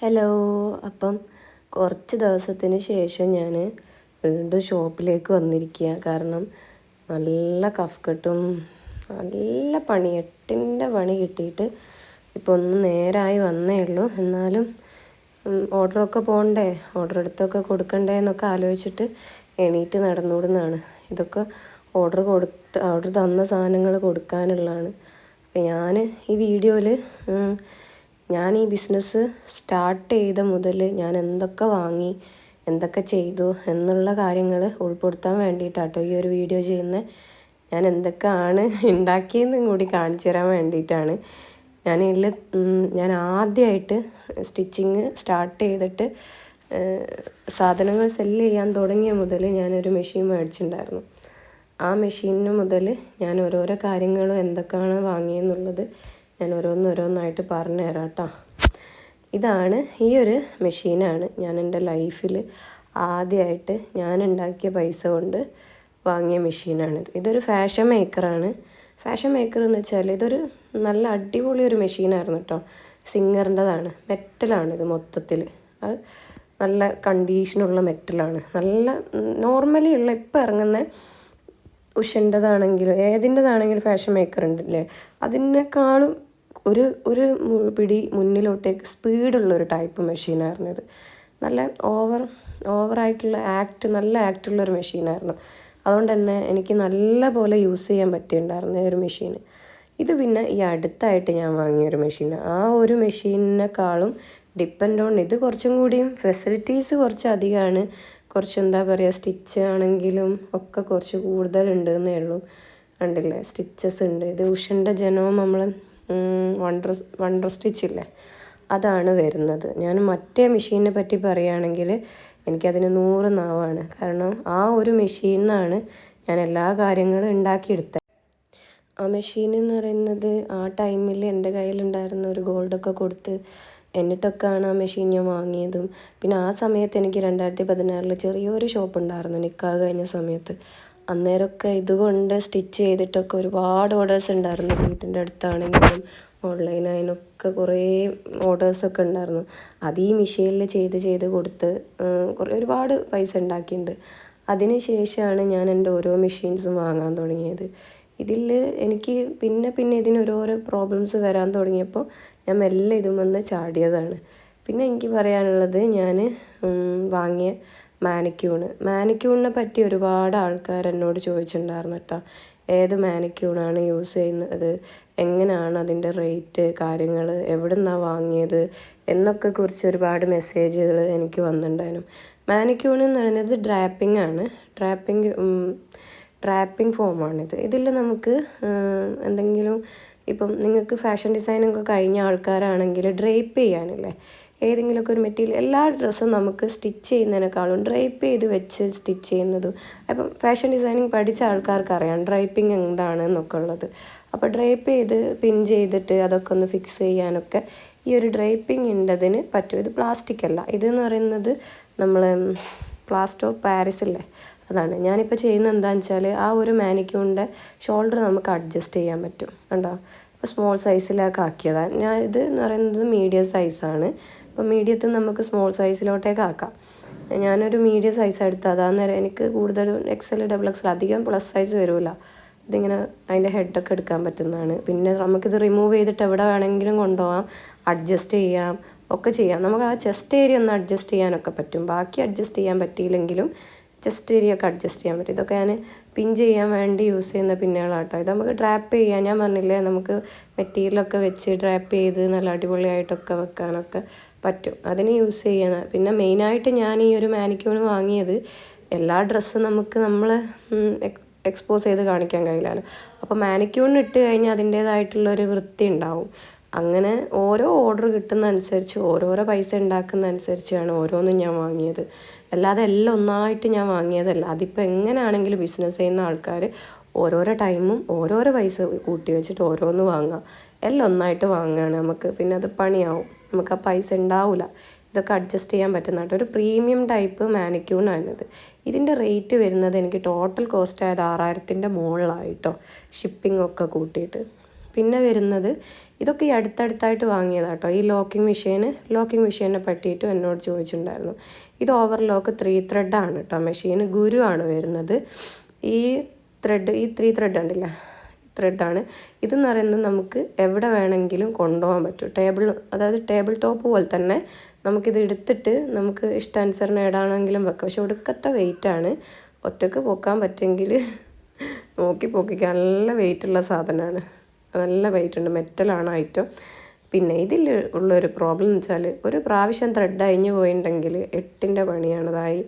Hello അപ്പം കുറച്ച് ദിവസത്തിന് ശേഷം ഞാൻ വീണ്ടും ഷോപ്പിലേക്ക് വന്നിരിക്കുക കാരണം നല്ല കഫ്കെട്ടും നല്ല പണി എട്ടിന്റെ പണി കിട്ടിയിട്ട് ഇപ്പോൾ ഒന്ന് നേരായി വന്നേ ഉള്ളൂ. എന്നാലും ഓർഡറൊക്കെ പോകണ്ടേ ഓർഡർ എടുത്തൊക്കെ കൊടുക്കണ്ടേ എന്നൊക്കെ ആലോചിച്ചിട്ട് എണീറ്റ് നടന്നുവിടുന്നതാണ് ഇതൊക്കെ ഓർഡർ കൊടുത്ത് ഓർഡർ തന്ന സാധനങ്ങൾ കൊടുക്കാനുള്ളതാണ്. ഞാൻ ഈ വീഡിയോയിൽ ഞാൻ ഈ ബിസിനസ് സ്റ്റാർട്ട് ചെയ്ത മുതൽ ഞാൻ എന്തൊക്കെ വാങ്ങി എന്തൊക്കെ ചെയ്തു എന്നുള്ള കാര്യങ്ങൾ ഉൾപ്പെടുത്താൻ വേണ്ടിയിട്ടാട്ടോ ഈ ഒരു വീഡിയോ ചെയ്യുന്നത് ഞാൻ എന്തൊക്കെയാണ് ഉണ്ടാക്കിയതെന്നും കൂടി കാണിച്ചു തരാൻ വേണ്ടിയിട്ടാണ്. ഞാൻ ഇതിൽ ഞാൻ ആദ്യമായിട്ട് സ്റ്റിച്ചിങ് സ്റ്റാർട്ട് ചെയ്തിട്ട് സാധനങ്ങൾ സെല്ല് ചെയ്യാൻ തുടങ്ങിയ മുതൽ ഞാനൊരു മെഷീൻ മേടിച്ചിട്ടുണ്ടായിരുന്നു. ആ മെഷീനിന് മുതൽ ഞാൻ ഓരോരോ കാര്യങ്ങളും എന്തൊക്കെയാണ് വാങ്ങിയെന്നുള്ളത് ഞാൻ ഓരോന്നോരോന്നായിട്ട് പറഞ്ഞു തരാം കേട്ടോ ഇതാണ് ഈ ഒരു മെഷീനാണ് ഞാൻ എന്റെ ലൈഫിൽ ആദ്യമായിട്ട് ഞാൻ ഉണ്ടാക്കിയ പൈസ കൊണ്ട് വാങ്ങിയ മെഷീനാണിത്. ഇതൊരു ഫാഷൻ മേക്കറാണ്. ഫാഷൻ മേക്കർ എന്ന് വെച്ചാൽ ഇതൊരു നല്ല അടിപൊളി ഒരു മെഷീനായിരുന്നു കേട്ടോ. സിംഗറിന്റെതാണ് മെറ്റലാണ് ഇത് മൊത്തത്തിൽ അത് നല്ല കണ്ടീഷനുള്ള മെറ്റലാണ്. നല്ല നോർമലി ഉള്ള ഇപ്പം ഇറങ്ങുന്ന ഉഷന്റെതാണെങ്കിലും ഏതിന്റെതാണെങ്കിലും ഫാഷൻ മേക്കർ ഉണ്ടല്ലേ? അതിനേക്കാളും ഒരു ഒരു പിടി മുന്നിലോട്ടേക്ക് സ്പീഡുള്ള ഒരു ടൈപ്പ് മെഷീനായിരുന്നു ഇത്. നല്ല ഓവർ ഓവറായിട്ടുള്ള ആക്ട് നല്ല ആക്റ്റുള്ള ഒരു മെഷീനായിരുന്നു. അതുകൊണ്ട് തന്നെ എനിക്ക് നല്ല പോലെ യൂസ് ചെയ്യാൻ പറ്റിയിട്ടുണ്ടായിരുന്നു ഈ ഒരു മെഷീൻ ഇത് പിന്നെ ഈ അടുത്തായിട്ട് ഞാൻ വാങ്ങിയ ഒരു മെഷീൻ ആ ഒരു മെഷീനിനെക്കാളും ഡിപ്പെൻഡ് ഓൺ ഇത് കുറച്ചും കൂടിയും ഫെസിലിറ്റീസ് കുറച്ച് അധികമാണ് കുറച്ച് എന്താ പറയുക സ്റ്റിച്ച് ആണെങ്കിലും ഒക്കെ കുറച്ച് കൂടുതലുണ്ട് എന്നേ ഉള്ളൂ. കണ്ടില്ലേ? സ്റ്റിച്ചസ് ഉണ്ട്. ഇത് ഉഷന്റെ ജനവും നമ്മൾ വണ്ടർ വണ്ടർ സ്റ്റിച്ചില്ലേ അതാണ് വരുന്നത്. ഞാൻ മറ്റേ മെഷീനെ പറ്റി പറയുകയാണെങ്കിൽ എനിക്കതിന് നൂറ് നാവാണ്. കാരണം ആ ഒരു മെഷീനിൽ നിന്നാണ് ഞാൻ എല്ലാ കാര്യങ്ങളും ഉണ്ടാക്കിയെടുത്തത്. ആ മെഷീൻ എന്ന് പറയുന്നത് ആ ടൈമിൽ എന്റെ കയ്യിലുണ്ടായിരുന്ന ഒരു ഗോൾഡൊക്കെ കൊടുത്ത് എന്നിട്ടൊക്കെയാണ് ആ മെഷീൻ ഞാൻ വാങ്ങിയതും. പിന്നെ ആ സമയത്ത് എനിക്ക് രണ്ടായിരത്തി പതിനാറിൽ ചെറിയൊരു ഷോപ്പ് ഉണ്ടായിരുന്നു നിൽക്കാതെ കഴിഞ്ഞ സമയത്ത്. അന്നേരമൊക്കെ ഇതുകൊണ്ട് സ്റ്റിച്ച് ചെയ്തിട്ടൊക്കെ ഒരുപാട് ഓർഡേഴ്സ് ഉണ്ടായിരുന്നു. വീട്ടിന്റെ അടുത്താണെങ്കിലും ഓൺലൈനായാലൊക്കെ കുറേ ഓർഡേഴ്സൊക്കെ ഉണ്ടായിരുന്നു. അത് ഈ മെഷീനിൽ ചെയ്ത് ചെയ്ത് കൊടുത്ത് കുറേ ഒരുപാട് പൈസ ഉണ്ടാക്കിയിട്ടുണ്ട്. അതിന് ശേഷമാണ് ഞാൻ എന്റെ ഓരോ മെഷീൻസും വാങ്ങാൻ തുടങ്ങിയത്. ഇതിൽ എനിക്ക് പിന്നെ പിന്നെ ഇതിന് ഓരോരോ പ്രോബ്ലംസ് വരാൻ തുടങ്ങിയപ്പോൾ ഞാൻ മെല്ലെ ഇതും വന്ന് ചാടിയതാണ്. പിന്നെ എനിക്ക് പറയാനുള്ളത് ഞാൻ വാങ്ങിയ മാനിക്യൂണ്. മാനിക്യൂണിനെ പറ്റി ഒരുപാട് ആൾക്കാർ എന്നോട് ചോദിച്ചിട്ടുണ്ടായിരുന്നു കേട്ടോ. ഏത് മാനിക്യൂണാണ് യൂസ് ചെയ്യുന്നത്? എങ്ങനെയാണ് അതിന്റെ റേറ്റ് കാര്യങ്ങൾ എവിടെ നിന്നാണ് വാങ്ങിയത് എന്നൊക്കെ കുറിച്ച് ഒരുപാട് മെസ്സേജുകൾ എനിക്ക് വന്നിട്ടുണ്ടായിരുന്നു. മാനിക്യൂൺ എന്ന് പറയുന്നത് ഡ്രാപ്പിംഗ് ആണ്. ഡ്രാപ്പിംഗ് ഡ്രാപ്പിംഗ് ഫോമാണിത്. ഇതിൽ നമുക്ക് എന്തെങ്കിലും ഇപ്പം നിങ്ങൾക്ക് ഫാഷൻ ഡിസൈനൊക്കെ കഴിഞ്ഞ ആൾക്കാരാണെങ്കിൽ ഡ്രേപ്പ് ചെയ്യാനില്ലേ? ഏതെങ്കിലുമൊക്കെ ഒരു മെറ്റീരിയൽ എല്ലാ ഡ്രസ്സും നമുക്ക് സ്റ്റിച്ച് ചെയ്യുന്നതിനേക്കാളും ഡ്രൈപ്പ് ചെയ്ത് വെച്ച് സ്റ്റിച്ച് ചെയ്യുന്നതും. അപ്പം ഫാഷൻ ഡിസൈനിങ് പഠിച്ച ആൾക്കാർക്ക് അറിയാം ഡ്രൈപ്പിംഗ് എന്താണ് എന്നൊക്കെ ഉള്ളത്. അപ്പോൾ ഡ്രൈപ്പ് ചെയ്ത് പിൻ ചെയ്തിട്ട് അതൊക്കെ ഒന്ന് ഫിക്സ് ചെയ്യാനൊക്കെ ഈ ഒരു ഡ്രൈപ്പിംഗ് ഉണ്ടതിന് പറ്റും. ഇത് പ്ലാസ്റ്റിക് അല്ല. ഇതെന്ന് പറയുന്നത് നമ്മൾ പ്ലാസ്റ്റോ പാരിസ് അല്ലേ? അതാണ്. ഞാനിപ്പോൾ ചെയ്യുന്നത് എന്താണെന്ന് വെച്ചാൽ ആ ഒരു മാനിക്യൂണിന്റെ ഷോൾഡർ നമുക്ക് അഡ്ജസ്റ്റ് ചെയ്യാൻ പറ്റും. കണ്ടോ? സ്മോൾ സൈസിലൊക്കെ ആക്കിയതാണ് ഞാൻ ഇത് എന്ന് പറയുന്നത് മീഡിയം സൈസാണ് അപ്പോൾ മീഡിയത്തിൽ നമുക്ക് സ്മോൾ സൈസിലോട്ടേക്ക് ആക്കാം. ഞാനൊരു മീഡിയം സൈസ് എടുത്ത് അതാന്നേരം എനിക്ക് കൂടുതലും എക്സൽ ഡബിൾ എക്സൽ അധികം പ്ലസ് സൈസ് വരില്ല ഇതിങ്ങനെ അതിന്റെ ഹെഡൊക്കെ എടുക്കാൻ പറ്റുന്നതാണ്. പിന്നെ നമുക്കിത് റിമൂവ് ചെയ്തിട്ട് എവിടെ വേണമെങ്കിലും കൊണ്ടുപോകാം അഡ്ജസ്റ്റ് ചെയ്യാം. ഒക്കെ ചെയ്യാം. നമുക്ക് ആ ചെസ്റ്റ് ഏരിയ ഒന്ന് അഡ്ജസ്റ്റ് ചെയ്യാനൊക്കെ പറ്റും. ബാക്കി അഡ്ജസ്റ്റ് ചെയ്യാൻ പറ്റിയില്ലെങ്കിലും ചെസ്റ്റ് ഏരിയ ഒക്കെ അഡ്ജസ്റ്റ് ചെയ്യാൻ പറ്റും. ഇതൊക്കെ ഞാൻ പിൻ ചെയ്യാൻ വേണ്ടി യൂസ് ചെയ്യുന്ന പിന്നുകളാട്ടോ. ഇത് നമുക്ക് ഡ്രാപ്പ് ചെയ്യാൻ ഞാൻ പറഞ്ഞില്ലേ നമുക്ക് മെറ്റീരിയലൊക്കെ വെച്ച് ഡ്രാപ്പ് ചെയ്ത് നല്ല അടിപൊളിയായിട്ടൊക്കെ വെക്കാനൊക്കെ പറ്റും. അതിന് യൂസ് ചെയ്യാൻ പിന്നെ മെയിനായിട്ട് ഞാൻ ഈ ഒരു മാനിക്യൂണ് വാങ്ങിയത് എല്ലാ ഡ്രസ്സും നമുക്ക് നമ്മൾ എക്സ്പോസ് ചെയ്ത് കാണിക്കാൻ കഴിയില്ലല്ലോ അപ്പോൾ മാനിക്യൂണിന് ഇട്ട് കഴിഞ്ഞാൽ അതിന്റേതായിട്ടുള്ളൊരു വൃത്തി ഉണ്ടാവും. അങ്ങനെ ഓരോ ഓർഡർ കിട്ടുന്ന അനുസരിച്ച് ഓരോരോ പൈസ ഉണ്ടാക്കുന്ന അനുസരിച്ചാണ് ഓരോന്നും ഞാൻ വാങ്ങിയത്. അല്ലാതെ എല്ലാം ഒന്നായിട്ട് ഞാൻ വാങ്ങിയതല്ല. അതിപ്പോൾ എങ്ങനെയാണെങ്കിലും ബിസിനസ് ചെയ്യുന്ന ആൾക്കാർ ഓരോരോ ടൈമും ഓരോരോ പൈസ കൂട്ടി വെച്ചിട്ട് ഓരോന്ന് വാങ്ങാം. എല്ലാം ഒന്നായിട്ട് വാങ്ങുകയാണ് നമുക്ക്. പിന്നെ അത് പണിയാവും. നമുക്ക് ആ പൈസ ഉണ്ടാവില്ല ഇതൊക്കെ അഡ്ജസ്റ്റ് ചെയ്യാൻ പറ്റുന്നതായിട്ട് ഒരു പ്രീമിയം ടൈപ്പ് മാനിക്യൂണാണിത് ഇതിന്റെ റേറ്റ് വരുന്നത് എനിക്ക് ടോട്ടൽ കോസ്റ്റ് ആയത് ആറായിരത്തിന്റെ മുകളിലായിട്ടോ ഷിപ്പിംഗ് ഒക്കെ കൂട്ടിയിട്ട്. പിന്നെ വരുന്നത് ഇതൊക്കെ ഈ അടുത്തടുത്തായിട്ട് വാങ്ങിയതാണ് കേട്ടോ ഈ ലോക്കിംഗ് മെഷീന് ലോക്കിംഗ് മെഷീനെ പറ്റിയിട്ടും എന്നോട് ചോദിച്ചിട്ടുണ്ടായിരുന്നു. ഇത് ഓവർലോക്ക് ത്രീ ത്രെഡാണ് കേട്ടോ മെഷീന് ഗുരു ആണ് വരുന്നത്. ഈ ത്രെഡ് ഈ ത്രീ ത്രെഡ് ഉണ്ടല്ല? ത്രെഡാണ് ഇതെന്ന് പറയുന്നത് നമുക്ക് എവിടെ വേണമെങ്കിലും കൊണ്ടുപോകാൻ പറ്റും. ടേബിൾ അതായത് ടേബിൾ ടോപ്പ് പോലെ തന്നെ നമുക്കിത് എടുത്തിട്ട് നമുക്ക് ഇഷ്ടാനുസരണം ഏടാണെങ്കിലും വെക്കാം. പക്ഷെ ഒടുക്കത്തെ വെയിറ്റാണ് ഒറ്റയ്ക്ക് പൊക്കാൻ പറ്റുമെങ്കിൽ നോക്കി പൊക്കിക്കാൻ നല്ല വെയിറ്റുള്ള സാധനമാണ്. നല്ല വെയിറ്റ് ഉണ്ട്. മെറ്റലാണ് ഐറ്റം പിന്നെ ഇതിൽ ഉള്ളൊരു പ്രോബ്ലം എന്ന് വെച്ചാൽ ഒരു പ്രാവശ്യം ത്രെഡ് അഴിഞ്ഞു പോയിട്ടുണ്ടെങ്കിൽ എട്ടിന്റെ പണിയാണതായി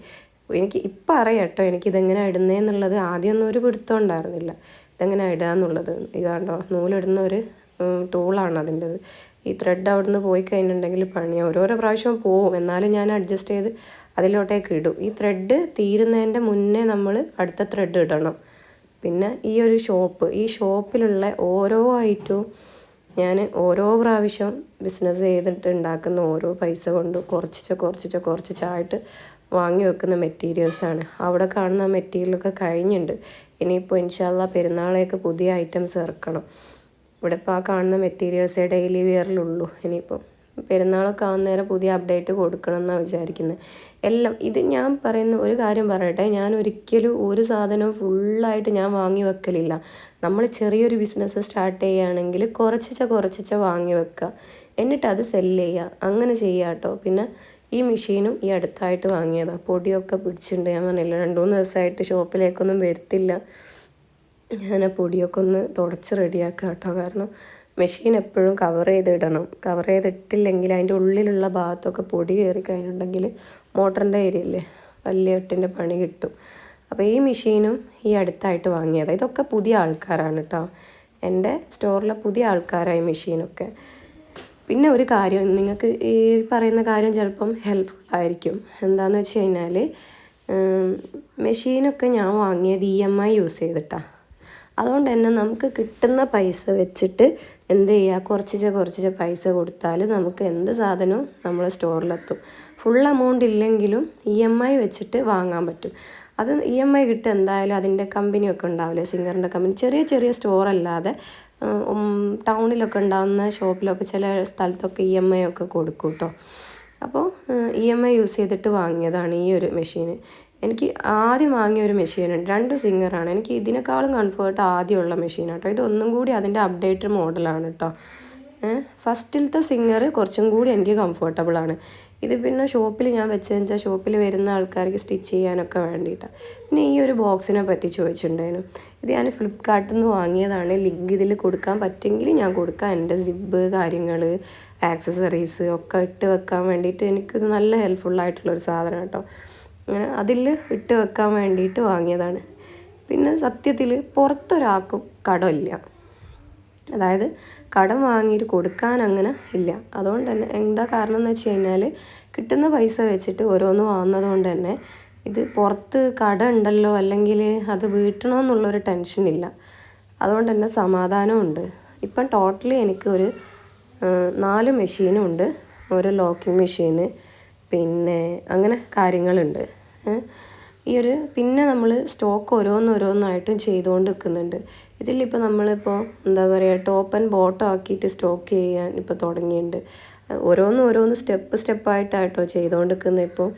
എനിക്ക് ഇപ്പം അറിയാം കേട്ടോ എനിക്കിതെങ്ങനെ ഇടുന്നതെന്നുള്ളത് ആദ്യമൊന്നും ഒരു പിടുത്തം ഉണ്ടായിരുന്നില്ല. ഇതെങ്ങനെ ഇടാന്നുള്ളത് ഇതാണ്ടോ നൂലിടുന്ന ഒരു ടൂളാണ് അതിന്റെത് ഈ ത്രെഡ് അവിടെ നിന്ന് പോയി കഴിഞ്ഞിട്ടുണ്ടെങ്കിൽ പണി ഓരോരോ പ്രാവശ്യം പോവും. എന്നാലും ഞാൻ അഡ്ജസ്റ്റ് ചെയ്ത് അതിലോട്ടേക്ക് ഇടും. ഈ ത്രെഡ് തീരുന്നതിന്റെ മുന്നേ നമ്മൾ അടുത്ത ത്രെഡ് ഇടണം. പിന്നെ ഈ ഒരു ഷോപ്പ് ഈ ഷോപ്പിലുള്ള ഓരോ ഐറ്റവും ഞാൻ ഓരോ പ്രാവശ്യം ബിസിനസ് ചെയ്തിട്ട് ഉണ്ടാക്കുന്ന ഓരോ പൈസ കൊണ്ട് കുറച്ചിച്ച കുറച്ചിച്ച കുറച്ചിച്ചായിട്ട് വാങ്ങി വെക്കുന്ന മെറ്റീരിയൽസാണ് അവിടെ കാണുന്ന മെറ്റീരിയലൊക്കെ കഴിഞ്ഞിട്ടുണ്ട് ഇനിയിപ്പോൾ ഇൻഷാല്ല പെരുന്നാളേക്ക് പുതിയ ഐറ്റംസ് ഇറക്കണം. ഇവിടെ ഇപ്പോൾ ആ കാണുന്ന മെറ്റീരിയൽസേ ഡെയിലി വെയറിലുള്ളൂ ഇനിയിപ്പോൾ പെരുന്നാളൊക്കെ ആവുന്ന നേരം പുതിയ അപ്ഡേറ്റ് കൊടുക്കണം എന്നാണ് വിചാരിക്കുന്നത് എല്ലാം ഇത് ഞാൻ പറയുന്ന ഒരു കാര്യം പറയട്ടെ. ഞാൻ ഒരിക്കലും ഒരു സാധനവും ഫുള്ളായിട്ട് ഞാൻ വാങ്ങി വെക്കലില്ല. നമ്മൾ ചെറിയൊരു ബിസിനസ് സ്റ്റാർട്ട് ചെയ്യുകയാണെങ്കിൽ കുറച്ചിച്ച കുറച്ചിച്ച വാങ്ങി വെക്കുക. എന്നിട്ട് അത് സെല്ല് ചെയ്യുക. അങ്ങനെ ചെയ്യുക കേട്ടോ. പിന്നെ ഈ മെഷീനും ഈ അടുത്തായിട്ട് വാങ്ങിയതാണ് പൊടിയൊക്കെ പിടിച്ചിട്ടുണ്ട്. ഞാൻ പറഞ്ഞില്ല രണ്ട് മൂന്ന് ദിവസമായിട്ട് ഷോപ്പിലേക്കൊന്നും വരുത്തില്ല. ഞാൻ ആ പൊടിയൊക്കെ ഒന്ന് തുടച്ച് റെഡിയാക്കാം കേട്ടോ കാരണം മെഷീൻ എപ്പോഴും കവർ ചെയ്തിടണം. കവർ ചെയ്തിട്ടില്ലെങ്കിൽ അതിന്റെ ഉള്ളിലുള്ള ഭാഗത്തൊക്കെ പൊടി കയറി കഴിഞ്ഞിട്ടുണ്ടെങ്കിൽ മോട്ടറിന്റെ ഏരിയയില്ലേ വലിയ എട്ടിന്റെ പണി കിട്ടും. അപ്പോൾ ഈ മെഷീനും ഈ അടുത്തായിട്ട് വാങ്ങിയതാണ് ഇതൊക്കെ പുതിയ ആൾക്കാരാണ് കേട്ടോ എന്റെ സ്റ്റോറിലെ പുതിയ ആൾക്കാരായി മെഷീനൊക്കെ പിന്നെ ഒരു കാര്യം നിങ്ങൾക്ക് ഈ പറയുന്ന കാര്യം ചിലപ്പം ഹെൽപ്ഫുൾ ആയിരിക്കും. എന്താണെന്ന് വെച്ച് കഴിഞ്ഞാൽ മെഷീനൊക്കെ ഞാൻ വാങ്ങിയത് ഇ എം ഐ യൂസ് ചെയ്തിട്ടാണ് അതുകൊണ്ട് തന്നെ നമുക്ക് കിട്ടുന്ന പൈസ വെച്ചിട്ട് എന്ത് ചെയ്യുക? കുറച്ചിച്ച കുറച്ചിച്ച പൈസ കൊടുത്താൽ നമുക്ക് എന്ത് സാധനവും നമ്മളെ സ്റ്റോറിലെത്തും. ഫുൾ എമൗണ്ട് ഇല്ലെങ്കിലും ഇ എം ഐ വെച്ചിട്ട് വാങ്ങാൻ പറ്റും. അത് ഇ എം ഐ കിട്ടുക എന്തായാലും അതിന്റെ കമ്പനിയൊക്കെ ഉണ്ടാവില്ലേ? സിംഗറിന്റെ കമ്പനി. ചെറിയ ചെറിയ സ്റ്റോർ അല്ലാതെ ടൗണിലൊക്കെ ഉണ്ടാകുന്ന ഷോപ്പിലൊക്കെ ചില സ്ഥലത്തൊക്കെ ഇ എം ഐ ഒക്കെ കൊടുക്കും കേട്ടോ അപ്പോൾ ഇ എം ഐ യൂസ് ചെയ്തിട്ട് വാങ്ങിയതാണ് ഈ ഒരു മെഷീൻ എനിക്ക് ആദ്യം വാങ്ങിയ ഒരു മെഷീനാണ് രണ്ട് സിംഗറാണ് എനിക്ക് ഇതിനേക്കാളും കംഫേർട്ട് ആദ്യമുള്ള മെഷീനാണ് കേട്ടോ ഇതൊന്നും കൂടി അതിന്റെ അപ്ഡേറ്റഡ് മോഡലാണ് കേട്ടോ ഫസ്റ്റിലത്തെ സിംഗർ കുറച്ചും കൂടി എനിക്ക് കംഫർട്ടബിൾ ആണ്. ഇത് പിന്നെ ഷോപ്പിൽ ഞാൻ വെച്ചതെന്ന് വെച്ചാൽ ഷോപ്പിൽ വരുന്ന ആൾക്കാർക്ക് സ്റ്റിച്ച് ചെയ്യാനൊക്കെ വേണ്ടിയിട്ടാണ് പിന്നെ ഈ ഒരു ബോക്സിനെ പറ്റി ചോദിച്ചിട്ടുണ്ടായിരുന്നു. ഇത് ഞാൻ ഫ്ലിപ്കാർട്ടിൽ നിന്ന് വാങ്ങിയതാണ്. ലിങ്ക് ഇതിൽ കൊടുക്കാൻ പറ്റുമെങ്കിൽ ഞാൻ കൊടുക്കാം. എന്റെ സിബ്ബ് കാര്യങ്ങൾ ആക്സസറീസ് ഒക്കെ ഇട്ട് വെക്കാൻ വേണ്ടിയിട്ട് എനിക്കിത് നല്ല ഹെൽപ്ഫുള്ളായിട്ടുള്ളൊരു സാധനം കേട്ടോ അങ്ങനെ അതിൽ ഇട്ട് വെക്കാൻ വേണ്ടിയിട്ട് വാങ്ങിയതാണ്. പിന്നെ സത്യത്തിൽ പുറത്തൊരാൾക്കും കടമില്ല അതായത് കടം വാങ്ങിയിട്ട് കൊടുക്കാൻ അങ്ങനെ ഇല്ല. അതുകൊണ്ട് തന്നെ എന്താ കാരണം എന്ന് വെച്ച് കഴിഞ്ഞാൽ കിട്ടുന്ന പൈസ വെച്ചിട്ട് ഓരോന്ന് വാങ്ങുന്നതുകൊണ്ട് തന്നെ ഇത് പുറത്ത് കട ഉണ്ടല്ലോ അല്ലെങ്കിൽ അത് വീട്ടണമെന്നുള്ളൊരു ടെൻഷനില്ല അതുകൊണ്ട് തന്നെ സമാധാനമുണ്ട് ഇപ്പം ടോട്ടലി എനിക്ക് ഒരു നാല് മെഷീനും ഉണ്ട്. ഒരു ലോക്കിംഗ് മെഷീന് പിന്നെ അങ്ങനെ കാര്യങ്ങളുണ്ട്. ഈ ഒരു പിന്നെ നമ്മൾ സ്റ്റോക്ക് ഓരോന്നോരോന്നായിട്ടും ചെയ്തുകൊണ്ട് നിൽക്കുന്നുണ്ട് ഇതിലിപ്പോൾ നമ്മളിപ്പോൾ എന്താ പറയുക ടോപ്പ് ആൻഡ് ബോട്ടം ആക്കിയിട്ട് സ്റ്റോക്ക് ചെയ്യാൻ ഇപ്പോൾ തുടങ്ങിയിട്ടുണ്ട് ഓരോന്ന് ഓരോന്ന് സ്റ്റെപ്പ് സ്റ്റെപ്പായിട്ടായിട്ടോ ചെയ്തുകൊണ്ട് നിൽക്കുന്നത് ഇപ്പോൾ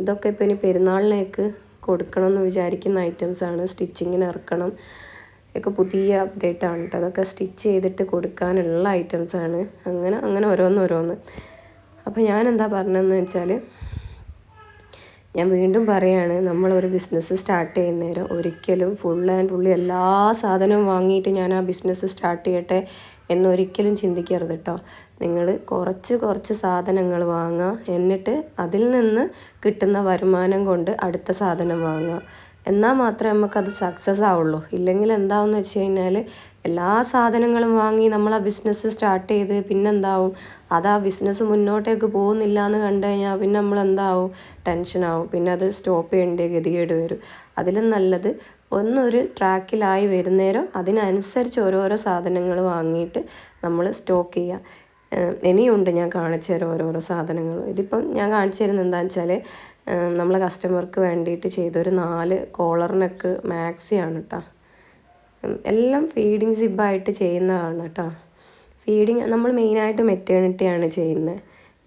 ഇതൊക്കെ ഇപ്പോൾ ഇനി പെരുന്നാളിലേക്ക് കൊടുക്കണം എന്ന് വിചാരിക്കുന്ന ഐറ്റംസാണ്. സ്റ്റിച്ചിങ്ങിന് ഇറക്കണം. ഒക്കെ പുതിയ അപ്ഡേറ്റ് ആണ് കേട്ടോ അതൊക്കെ സ്റ്റിച്ച് ചെയ്തിട്ട് കൊടുക്കാനുള്ള ഐറ്റംസാണ്. അങ്ങനെ അങ്ങനെ ഓരോന്ന് ഓരോന്ന് അപ്പോൾ ഞാൻ എന്താ പറഞ്ഞതെന്ന് വെച്ചാൽ ഞാൻ വീണ്ടും പറയാണ് നമ്മളൊരു ബിസിനസ് സ്റ്റാർട്ട് ചെയ്യുന്നേരം ഒരിക്കലും ഫുൾ ആൻഡ് ഫുള്ളി എല്ലാ സാധനവും വാങ്ങിയിട്ട് ഞാൻ ആ ബിസിനസ് സ്റ്റാർട്ട് ചെയ്യട്ടെ എന്നൊരിക്കലും ചിന്തിക്കരുത് കേട്ടോ നിങ്ങൾ കുറച്ച് കുറച്ച് സാധനങ്ങൾ വാങ്ങുക എന്നിട്ട് അതിൽ നിന്ന് കിട്ടുന്ന വരുമാനം കൊണ്ട് അടുത്ത സാധനം വാങ്ങുക. എന്നാൽ മാത്രമേ നമുക്കത് സക്സസ് ആവുള്ളൂ. ഇല്ലെങ്കിൽ എന്താവെന്ന് വെച്ച് കഴിഞ്ഞാൽ എല്ലാ സാധനങ്ങളും വാങ്ങി നമ്മൾ ആ ബിസിനസ് സ്റ്റാർട്ട് ചെയ്ത് പിന്നെന്താവും? അത് ആ ബിസിനസ് മുന്നോട്ടേക്ക് പോകുന്നില്ല എന്ന് കണ്ടു കഴിഞ്ഞാൽ പിന്നെ നമ്മൾ എന്താവും ടെൻഷനാവും പിന്നെ അത് സ്റ്റോപ്പ് ചെയ്യേണ്ട ഗതികേട് വരും. അതിലും നല്ലത് ഒന്നൊരു ട്രാക്കിലായി വരുന്നേരം അതിനനുസരിച്ച് ഓരോരോ സാധനങ്ങൾ വാങ്ങിയിട്ട് നമ്മൾ സ്റ്റോക്ക് ചെയ്യുക ഇനിയുണ്ട് ഞാൻ കാണിച്ചു തരാം ഓരോരോ സാധനങ്ങൾ. ഇതിപ്പം ഞാൻ കാണിച്ചു തരുന്നത് എന്താണെന്ന് വെച്ചാൽ നമ്മളെ കസ്റ്റമർക്ക് വേണ്ടിയിട്ട് ചെയ്തൊരു നാല് കോളറിനൊക്കെ നെക്ക് മാക്സിയാണ് കേട്ടോ എല്ലാം ഫീഡിങ് സിബായിട്ട് ചെയ്യുന്നതാണ് കേട്ടോ ഫീഡിങ് നമ്മൾ മെയിനായിട്ട് മെറ്റേണിറ്റിയാണ് ചെയ്യുന്നത്.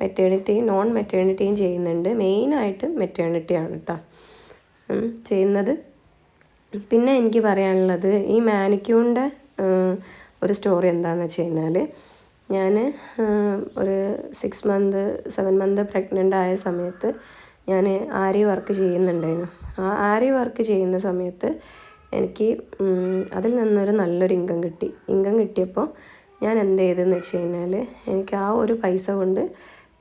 മെറ്റേണിറ്റിയും നോൺ മെറ്റേണിറ്റിയും ചെയ്യുന്നുണ്ട്. മെയിനായിട്ട് മെറ്റേണിറ്റിയാണ് കേട്ടോ ചെയ്യുന്നത്. പിന്നെ എനിക്ക് പറയാനുള്ളത് ഈ മാനിക്യൂണിന്റെ ഒരു സ്റ്റോറി എന്താണെന്ന് വെച്ച് കഴിഞ്ഞാൽ ഞാൻ ഒരു six month seven month pregnant ആയ സമയത്ത് ഞാൻ ആരി വർക്ക് ചെയ്യുന്നുണ്ടായിരുന്നു. ആ ആരി വർക്ക് ചെയ്യുന്ന സമയത്ത് എനിക്ക് അതിൽ നിന്നൊരു നല്ലൊരു ഇൻകം കിട്ടി. ഇൻകം കിട്ടിയപ്പോൾ ഞാൻ എന്ത് ചെയ്തെന്ന് വെച്ച് കഴിഞ്ഞാൽ എനിക്ക് ആ ഒരു പൈസ കൊണ്ട്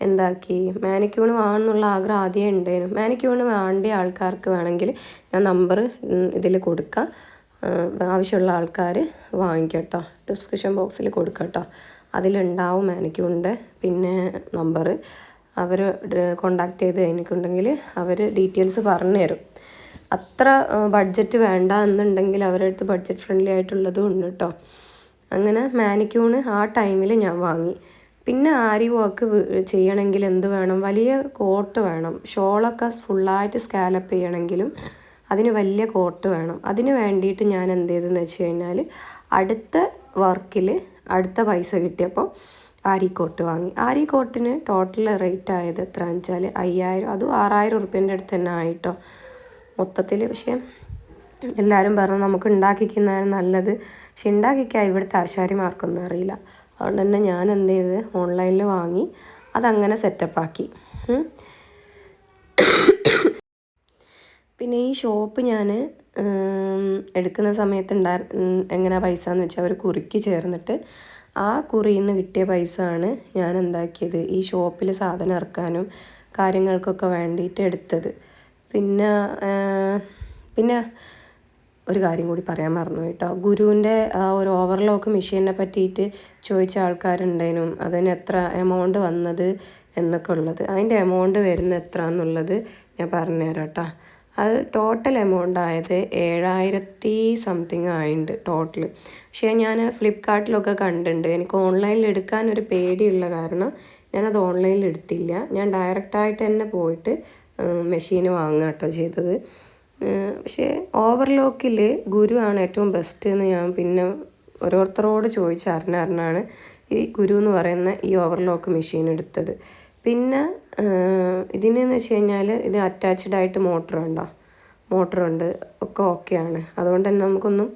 എന്താക്കി മാനിക്യൂണ് വാങ്ങണമെന്നുള്ള ആഗ്രഹം ആദ്യമേ ഉണ്ടായിരുന്നു. മാനിക്യൂണ് വേണ്ട ആൾക്കാർക്ക് വേണമെങ്കിൽ ഞാൻ നമ്പർ ഇതിൽ കൊടുക്കാം. ആവശ്യമുള്ള ആൾക്കാർ വാങ്ങിക്കട്ടോ. ഡിസ്ക്രിപ്ഷൻ ബോക്സിൽ കൊടുക്കട്ടോ. അതിലുണ്ടാവും മാനിക്യൂണിന്റെ പിന്നെ നമ്പർ അവർ കോണ്ടാക്ട് ചെയ്ത് കഴിഞ്ഞിട്ടുണ്ടെങ്കിൽ അവർ ഡീറ്റെയിൽസ് പറഞ്ഞു തരും അത്ര ബഡ്ജറ്റ് വേണ്ട എന്നുണ്ടെങ്കിൽ അവരുടെ അടുത്ത് ബഡ്ജറ്റ് ഫ്രണ്ട്ലി ആയിട്ടുള്ളതും ഉണ്ട് കേട്ടോ അങ്ങനെ മാനിക്യൂണ് ആ ടൈമിൽ ഞാൻ വാങ്ങി. പിന്നെ ആരി വർക്ക് ചെയ്യണമെങ്കിൽ എന്ത് വേണം? വലിയ കോട്ട് വേണം. ഷോളൊക്കെ ഫുള്ളായിട്ട് സ്കാലപ്പ് ചെയ്യണമെങ്കിലും അതിന് വലിയ കോട്ട് വേണം. അതിന് വേണ്ടിയിട്ട് ഞാൻ എന്ത് ചെയ്തെന്ന് വെച്ച് കഴിഞ്ഞാൽ അടുത്ത വർക്കിൽ അടുത്ത പൈസ കിട്ടിയപ്പോൾ ആരി കോട്ട് വാങ്ങി. ആരി കോട്ടിന് ടോട്ടൽ റേറ്റ് ആയത് എത്രയാണെന്ന് വെച്ചാൽ അയ്യായിരം അതും ആറായിരം ഉറുപ്പ്യന്റെ അടുത്ത് തന്നെ ആയിട്ടോ മൊത്തത്തിൽ പക്ഷേ എല്ലാവരും പറഞ്ഞു നമുക്ക് ഉണ്ടാക്കിക്കുന്നതാണ് നല്ലത്. പക്ഷെ ഉണ്ടാക്കിക്കാൻ ഇവിടുത്തെ ആശാരിമാർക്കൊന്നും അറിയില്ല. അതുകൊണ്ട് തന്നെ ഞാൻ എന്ത് ചെയ്ത് ഓൺലൈനിൽ വാങ്ങി അതങ്ങനെ സെറ്റപ്പാക്കി. പിന്നെ ഈ ഷോപ്പ് ഞാൻ എടുക്കുന്ന സമയത്ത് ഉണ്ടാ എങ്ങനെ പൈസ എന്ന് വെച്ചാൽ അവർ കുറിക്ക് ചേർന്നിട്ട് ആ കുറിയിൽ നിന്ന് കിട്ടിയ പൈസ ആണ് ഞാൻ എന്താക്കിയത്. ഈ ഷോപ്പിൽ സാധനം ഇറക്കാനും കാര്യങ്ങൾക്കൊക്കെ വേണ്ടിയിട്ട് എടുത്തത്. പിന്നെ പിന്നെ ഒരു കാര്യം കൂടി പറയാൻ മറന്നു കേട്ടോ. ഗുരുവിന്റെ ഒരു ഓവർലോക്ക് മെഷീനെ പറ്റിയിട്ട് ചോദിച്ച ആൾക്കാരുണ്ടേനും അതിന് എത്ര എമൗണ്ട് വന്നത് എന്നൊക്കെ ഉള്ളത്. അതിന്റെ എമൗണ്ട് വരുന്ന എത്ര എന്നുള്ളത് ഞാൻ പറഞ്ഞുതരാം കേട്ടോ. അത് ടോട്ടൽ എമൗണ്ട് ആയത് ഏഴായിരത്തി സംതിങ് ആയിട്ടുണ്ട് ടോട്ടൽ പക്ഷേ ഞാൻ ഫ്ലിപ്കാർട്ടിലൊക്കെ കണ്ടിട്ടുണ്ട് എനിക്ക് ഓൺലൈനിൽ എടുക്കാൻ ഒരു പേടിയുള്ള കാരണം ഞാനത് ഓൺലൈനിൽ എടുത്തില്ല. ഞാൻ ഡയറക്റ്റായിട്ട് തന്നെ പോയിട്ട് മെഷീൻ വാങ്ങുക കേട്ടോ ചെയ്തത്. പക്ഷേ ഓവർലോക്കിൽ ഗുരു ആണ് ഏറ്റവും ബെസ്റ്റ് എന്ന് ഞാൻ പിന്നെ ഓരോരുത്തരോട് ചോദിച്ചറിഞ്ഞറിഞ്ഞാണ് ഈ ഗുരു എന്ന് പറയുന്ന ഈ ഓവർലോക്ക് മെഷീൻ എടുത്തത്. പിന്നെ ഇതിനെന്ന് വെച്ച് കഴിഞ്ഞാൽ ഇത് അറ്റാച്ച്ഡ് ആയിട്ട് മോട്ടർ ഉണ്ടോ? മോട്ടറുണ്ട് ഒക്കെ ഓക്കെയാണ് അതുകൊണ്ട് തന്നെ നമുക്കൊന്നും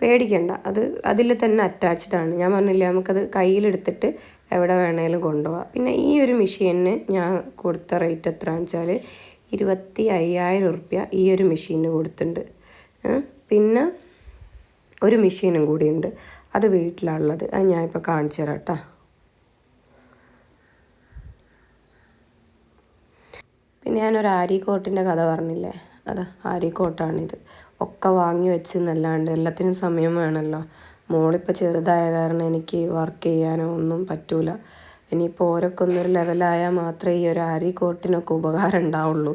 പേടിക്കണ്ട. അത് അതിൽ തന്നെ അറ്റാച്ച്ഡ് ആണ്. ഞാൻ പറഞ്ഞില്ലേ നമുക്കത് കയ്യിലെടുത്തിട്ട് എവിടെ വേണേലും കൊണ്ടുപോകാം പിന്നെ ഈ ഒരു മെഷീനിന് ഞാൻ കൊടുത്ത റേറ്റ് എത്രയാണെന്ന് വെച്ചാൽ ഇരുപത്തി അയ്യായിരം ഉറുപ്യ ഈ ഒരു മെഷീന് കൊടുത്തിട്ടുണ്ട്. പിന്നെ ഒരു മെഷീനും കൂടിയുണ്ട്. അത് വീട്ടിലാണുള്ളത് അത് ഞാൻ ഇപ്പോൾ കാണിച്ചു തരാം കേട്ടോ പിന്നെ ഞാനൊരു ആരിക്കോട്ടിന്റെ കഥ പറഞ്ഞില്ലേ? അതാ ആരിക്കോട്ടാണിത്. ഒക്കെ വാങ്ങി വെച്ച് എന്നല്ലാണ്ട് എല്ലാത്തിനും സമയം വേണമല്ലോ. മോളിപ്പോൾ ചെറുതായ കാരണം എനിക്ക് വർക്ക് ചെയ്യാനോ ഒന്നും പറ്റൂല. ഇനിയിപ്പോൾ ഓരോക്കെ ഒന്നൊരു ലെവലായാൽ മാത്രമേ ഈ ഒരു ആരിക്കോട്ടിനൊക്കെ ഉപകാരം ഉണ്ടാവുള്ളൂ.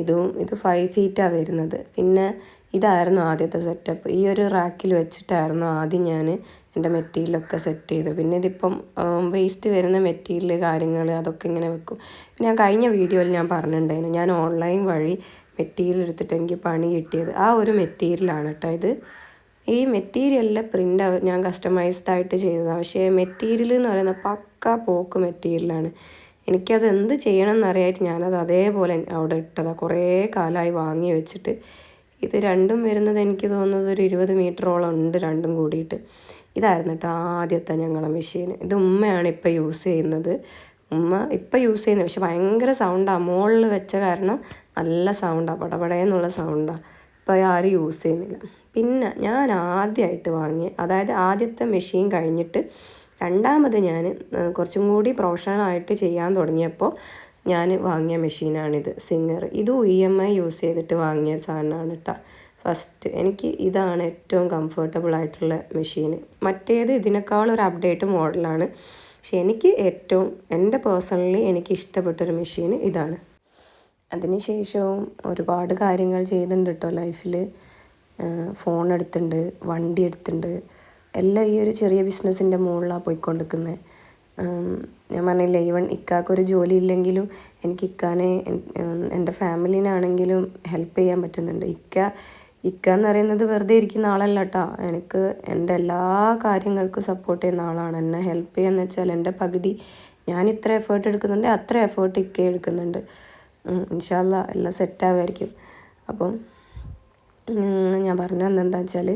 ഇതും ഇത് ഫൈവ് ഫീറ്റാണ് വരുന്നത്. പിന്നെ ഇതായിരുന്നു ആദ്യത്തെ സെറ്റപ്പ് ഈ ഒരു റാക്കിൽ വെച്ചിട്ടായിരുന്നു ആദ്യം ഞാൻ എന്റെ മെറ്റീരിയലൊക്കെ സെറ്റ് ചെയ്തു. പിന്നെ ഇതിപ്പം വേസ്റ്റ് വരുന്ന മെറ്റീരിയൽ കാര്യങ്ങൾ അതൊക്കെ ഇങ്ങനെ വെക്കും. പിന്നെ ഞാൻ കഴിഞ്ഞ വീഡിയോയിൽ ഞാൻ പറഞ്ഞിട്ടുണ്ടായിരുന്നു ഞാൻ ഓൺലൈൻ വഴി മെറ്റീരിയൽ എടുത്തിട്ട് എനിക്ക് പണി കിട്ടിയത്. ആ ഒരു മെറ്റീരിയലാണ് കേട്ടോ ഇത്. ഈ മെറ്റീരിയലിലെ പ്രിന്റ് ഞാൻ കസ്റ്റമൈസ്ഡ് ആയിട്ട് ചെയ്തതാണ്. പക്ഷേ മെറ്റീരിയൽ എന്ന് പറയുന്നത് പക്ക പോക്ക് മെറ്റീരിയലാണ് എനിക്കത് എന്ത് ചെയ്യണം എന്നറിയായിട്ട് ഞാനത് അതേപോലെ അവിടെ ഇട്ടതാണ് കുറേ കാലമായി വാങ്ങി വെച്ചിട്ട്. ഇത് രണ്ടും വരുന്നത് എനിക്ക് തോന്നുന്നത് ഒരു ഇരുപത് മീറ്ററോളം ഉണ്ട് രണ്ടും കൂടിയിട്ട്. ഇതായിരുന്നു കേട്ടോ ആദ്യത്തെ ഞങ്ങളെ മെഷീൻ ഇത് ഉമ്മയാണ് ഇപ്പോൾ യൂസ് ചെയ്യുന്നത്. ഉമ്മ ഇപ്പം യൂസ് ചെയ്യുന്നത്. പക്ഷെ ഭയങ്കര സൗണ്ടാണ് മുകളിൽ വെച്ച കാരണം നല്ല സൗണ്ടാണ് പടപടയെന്നുള്ള സൗണ്ടാണ് ഇപ്പോൾ ആരും യൂസ് ചെയ്യുന്നില്ല. പിന്നെ ഞാൻ ആദ്യമായിട്ട് വാങ്ങി അതായത് ആദ്യത്തെ മെഷീൻ കഴിഞ്ഞിട്ട് രണ്ടാമത് ഞാൻ കുറച്ചും കൂടി പ്രൊഫഷണലായിട്ട് ചെയ്യാൻ തുടങ്ങിയപ്പോൾ ഞാൻ വാങ്ങിയ മെഷീനാണിത്. സിംഗർ. ഇതും ഇ എം ഐ യൂസ് ചെയ്തിട്ട് വാങ്ങിയ സാധനമാണ് കേട്ടോ ഫസ്റ്റ് എനിക്ക് ഇതാണ് ഏറ്റവും കംഫർട്ടബിൾ ആയിട്ടുള്ള മെഷീൻ മറ്റേത് ഇതിനേക്കാളൊരു അപ്ഡേറ്റ് മോഡലാണ്. പക്ഷെ എനിക്ക് ഏറ്റവും എന്റെ പേഴ്സണലി എനിക്ക് ഇഷ്ടപ്പെട്ടൊരു മെഷീൻ ഇതാണ്. അതിനുശേഷവും ഒരുപാട് കാര്യങ്ങൾ ചെയ്തിട്ടുണ്ട് കേട്ടോ ലൈഫിൽ ഫോൺ എടുത്തിട്ടുണ്ട് വണ്ടി എടുത്തിട്ടുണ്ട്. എല്ലാം ഈ ഒരു ചെറിയ ബിസിനസ്സിന്റെ മുകളിലാണ് പോയിക്കൊണ്ടിരിക്കുന്നത് ഞാൻ പറഞ്ഞില്ല ഈവൻ ഇക്കാക്കൊരു ജോലി ഇല്ലെങ്കിലും എനിക്ക് ഇക്കാനെ എൻ- എന്റെ ഫാമിലിനാണെങ്കിലും ഹെൽപ്പ് ചെയ്യാൻ പറ്റുന്നുണ്ട്. ഇക്ക ഇക്ക എന്ന് പറയുന്നത് വെറുതെ ഇരിക്കുന്ന ആളല്ല കേട്ടോ എനിക്ക് എന്റെ എല്ലാ കാര്യങ്ങൾക്കും സപ്പോർട്ട് ചെയ്യുന്ന ആളാണ്. എന്നെ ഹെൽപ്പ് ചെയ്യുന്ന വെച്ചാൽ എന്റെ പകുതി ഞാൻ ഇത്ര എഫേർട്ട് എടുക്കുന്നുണ്ട് അത്ര എഫേർട്ട് ഇക്ക എടുക്കുന്നുണ്ട്. ഇൻഷാല്ല എല്ലാം സെറ്റാവുമായിരിക്കും അപ്പം ഞാൻ പറഞ്ഞു എന്താ വെച്ചാൽ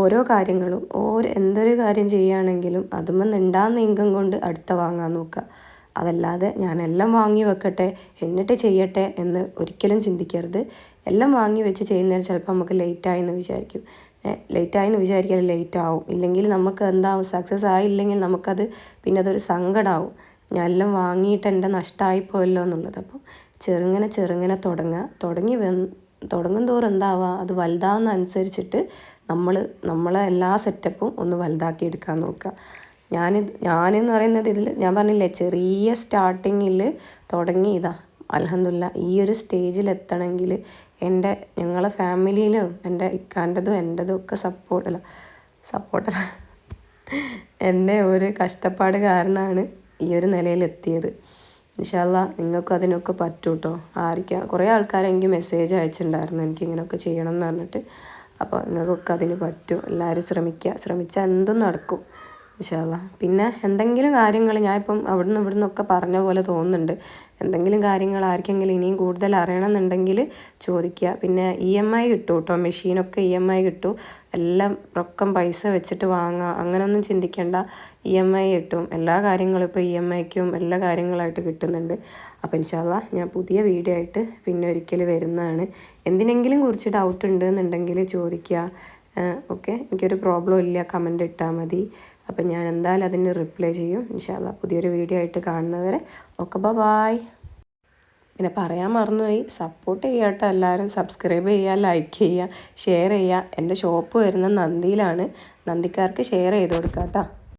ഓരോ കാര്യങ്ങളും ഓരോ എന്തൊരു കാര്യം ചെയ്യുകയാണെങ്കിലും അതുമെന്ന് ഉണ്ടാകുന്ന ഇൻകം കൊണ്ട് അടുത്ത വാങ്ങാൻ നോക്കുക. അതല്ലാതെ ഞാൻ എല്ലാം വാങ്ങി വെക്കട്ടെ എന്നിട്ട് ചെയ്യട്ടെ എന്ന് ഒരിക്കലും ചിന്തിക്കരുത്. എല്ലാം വാങ്ങി വെച്ച് ചെയ്യുന്നതിന് ചിലപ്പോൾ നമുക്ക് ലേറ്റായി എന്ന് വിചാരിക്കും. ലേറ്റായി എന്ന് വിചാരിക്കാൻ ലേറ്റ് ആവും. ഇല്ലെങ്കിൽ നമുക്ക് എന്താവും സക്സസ് ആയില്ലെങ്കിൽ നമുക്കത് പിന്നെ അതൊരു സങ്കടമാവും ഞാൻ എല്ലാം വാങ്ങിയിട്ട് എന്റെ നഷ്ടമായിപ്പോയല്ലോ എന്നുള്ളത്. അപ്പം ചെറുങ്ങനെ ചെറുങ്ങനെ തുടങ്ങുക. തുടങ്ങി തുടങ്ങും തോറും എന്താവുക അത് വലുതാവുന്ന അനുസരിച്ചിട്ട് നമ്മൾ നമ്മളെ എല്ലാ സെറ്റപ്പും ഒന്ന് വലുതാക്കി എടുക്കാൻ നോക്കുക. ഞാൻ ഞാനെന്ന് പറയുന്നത് ഇതിൽ ഞാൻ പറഞ്ഞില്ലേ ചെറിയ സ്റ്റാർട്ടിങ്ങിൽ തുടങ്ങി ഇതാ. അലഹമില്ല ഈ ഒരു സ്റ്റേജിൽ എത്തണമെങ്കിൽ എന്റെ ഞങ്ങളെ ഫാമിലിയിലും എന്റെ ഇക്കാന്റെതും എന്റെതും ഒക്കെ സപ്പോർട്ടല്ല സപ്പോർട്ടല്ല എന്റെ ഒരു കഷ്ടപ്പാട് കാരണമാണ് ഈ ഒരു നിലയിലെത്തിയത്. ഇൻഷാല്ല നിങ്ങൾക്കും അതിനൊക്കെ പറ്റും കേട്ടോ ആർക്കാ കുറേ ആൾക്കാരെനിക്ക് മെസ്സേജ് അയച്ചിട്ടുണ്ടായിരുന്നു എനിക്ക് ഇങ്ങനെയൊക്കെ ചെയ്യണം എന്ന് പറഞ്ഞിട്ട്. അപ്പോൾ നിങ്ങൾക്കൊക്കെ അതിന് പറ്റും. എല്ലാവരും ശ്രമിക്കുക ശ്രമിച്ചാൽ എന്തും നടക്കും. ഇൻഷാല്ല പിന്നെ എന്തെങ്കിലും കാര്യങ്ങൾ ഞാനിപ്പം അവിടുന്ന് ഇവിടുന്ന് ഒക്കെ പറഞ്ഞ പോലെ തോന്നുന്നുണ്ട്. എന്തെങ്കിലും കാര്യങ്ങൾ ആർക്കെങ്കിലും ഇനിയും കൂടുതൽ അറിയണമെന്നുണ്ടെങ്കിൽ ചോദിക്കുക. പിന്നെ ഇ എം ഐ കിട്ടും കേട്ടോ മെഷീനൊക്കെ ഇ എം ഐ കിട്ടും. എല്ലാം റൊക്കം പൈസ വെച്ചിട്ട് വാങ്ങുക അങ്ങനെയൊന്നും ചിന്തിക്കേണ്ട. ഇ എം ഐ കിട്ടും. എല്ലാ കാര്യങ്ങളും ഇപ്പോൾ ഇ എം ഐക്കും എല്ലാ കാര്യങ്ങളായിട്ട് കിട്ടുന്നുണ്ട്. അപ്പോൾ ഇൻഷാല്ല ഞാൻ പുതിയ വീഡിയോ ആയിട്ട് പിന്നെ ഒരിക്കൽ വരുന്നതാണ്. എന്തിനെങ്കിലും കുറിച്ച് ഡൗട്ട് ഉണ്ട് എന്നുണ്ടെങ്കിൽ ചോദിക്കുക ഓക്കെ? എനിക്കൊരു പ്രോബ്ലം ഇല്ല. കമന്റ് ഇട്ടാൽ മതി. അപ്പം ഞാൻ എന്തായാലും അതിന് റിപ്ലൈ ചെയ്യും. ഇൻഷാല്ല പുതിയൊരു വീഡിയോ ആയിട്ട് കാണുന്നവരെ ഓക്കെ ബായ് പിന്നെ പറയാൻ മറന്നുപോയി. സപ്പോർട്ട് ചെയ്യാട്ടോ എല്ലാവരും. സബ്സ്ക്രൈബ് ചെയ്യുക ലൈക്ക് ചെയ്യുക ഷെയർ ചെയ്യുക. എന്റെ ഷോപ്പ് വരുന്ന നന്ദിയിലാണ്. നന്ദിക്കാർക്ക് ഷെയർ ചെയ്ത് കൊടുക്കാം കേട്ടോ